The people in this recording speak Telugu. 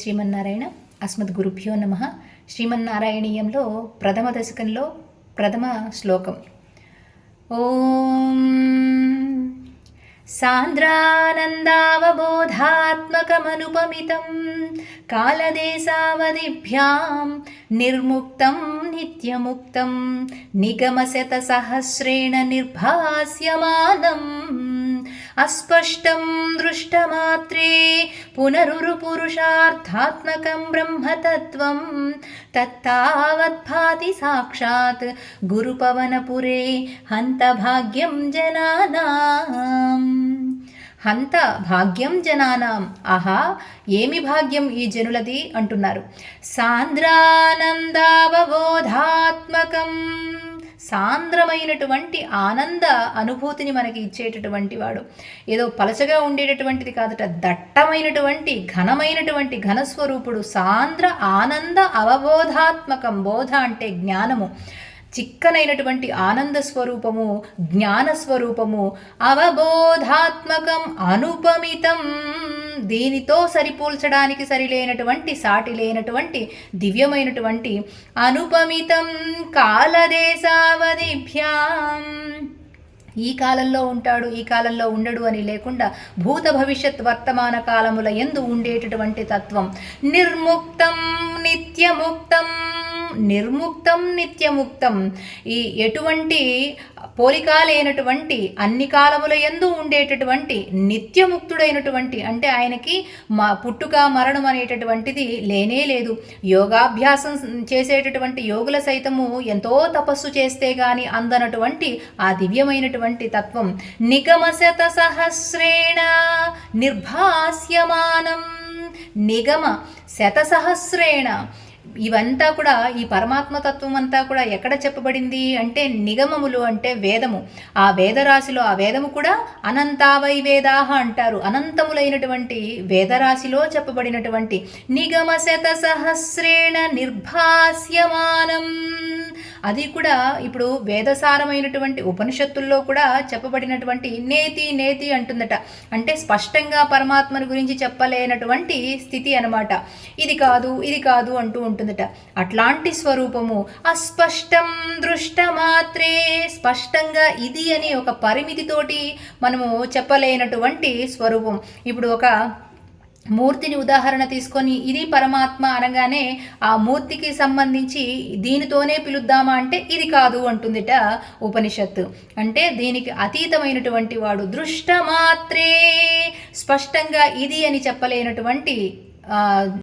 శ్రీమన్నారాయణ అస్మద్ గురుభ్యో నమ. శ్రీమన్నారాయణీయంలో ప్రథమ దశకంలో ప్రథమ శ్లోకం. ఓం సాంద్రానందావబోధాత్మకమనుపమితం కాలదేశావధిభ్యాం నిర్ముక్తం నిత్యముక్తం నిగమశత సహస్రేణ నిర్భాస్యమానం. అస్పష్టం దృష్టమాత్రే పునరురు పురుషార్థాత్మకం బ్రహ్మతత్వం తత్తావద్భాతి సాక్షాత్ గురుపవనపురే హంత భాగ్యం జనానాం హంత భాగ్యం జనానాం ఆహా ఏమి భాగ్యం ఈ జనులది అంటున్నారు? సాంద్రానందావబోధాత్మకం। సాంద్రమైనటువంటి ఆనంద అనుభూతిని మనకి ఇచ్చేటటువంటి వాడు. ఏదో పలచగా ఉండేటటువంటిది కాదట దట్టమైనటువంటి ఘనమైనటువంటి ఘనస్వరూపుడు సాంద్ర ఆనంద అవబోధాత్మకం బోధ అంటే జ్ఞానము. చిక్కనైనటువంటి ఆనంద స్వరూపము జ్ఞాన స్వరూపము అవబోధాత్మకం అనుపమితం. దీనితో సరిపోల్చడానికి సరిలేనటువంటి సాటి లేనటువంటి దివ్యమైనటువంటి అనుపమితం కాలదేశావధిభ్యాం. ఈ కాలంలో ఉంటాడు ఈ కాలంలో ఉండడు అని లేకుండా భూత భవిష్యత్ వర్తమాన కాలముల ఎందు ఉండేటటువంటి తత్వం నిర్ముక్తం నిత్యముక్తం. నిర్ముక్తం నిత్యముక్తం. ఈ ఎటువంటి పోలిక లేనటువంటి అన్ని కాలముల ఎందు ఉండేటటువంటి నిత్యముక్తుడైనటువంటి అంటే ఆయనకి మా పుట్టుక మరణం అనేటటువంటిది లేనే లేదు. యోగాభ్యాసం చేసేటటువంటి యోగుల సైతము ఎంతో తపస్సు చేస్తే గాని అందనటువంటి ఆ దివ్యమైనటువంటి తత్వం. నిగమశత సహస్రేణ నిర్భాస్యమానం. నిగమ శతసహస్రేణ ఇవంతా కూడా ఈ పరమాత్మ తత్వం అంతా కూడా ఎక్కడ చెప్పబడింది అంటే నిగమములు అంటే వేదము. ఆ వేదరాశిలో ఆ వేదము కూడా అనంతావై వేదాహ అంటారు. అనంతములైనటువంటి వేదరాశిలో చెప్పబడినటువంటి నిగమ శత సహస్రేణ నిర్భాస్యమానం. అది కూడా ఇప్పుడు వేదసారమైనటువంటి ఉపనిషత్తుల్లో కూడా చెప్పబడినటువంటి నేతి నేతి అంటుందట. అంటే స్పష్టంగా పరమాత్మను గురించి చెప్పలేనటువంటి స్థితి అనమాట ఇది కాదు ఇది కాదు అంటూ ఉంటుందట. అట్లాంటి స్వరూపము అస్పష్టం దృష్టమాత్రే స్పష్టంగా ఇది అని ఒక పరిమితితోటి మనము చెప్పలేనటువంటి స్వరూపం. ఇప్పుడు ఒక మూర్తిని ఉదాహరణ తీసుకొని ఇది పరమాత్మ అనగానే ఆ మూర్తికి సంబంధించి దీనితోనే పిలుద్దామా అంటే ఇది కాదు అంటుందిట ఉపనిషత్తు. అంటే దీనికి అతీతమైనటువంటి వాడు దృష్టమాత్రే స్పష్టంగా ఇది అని చెప్పలేనటువంటి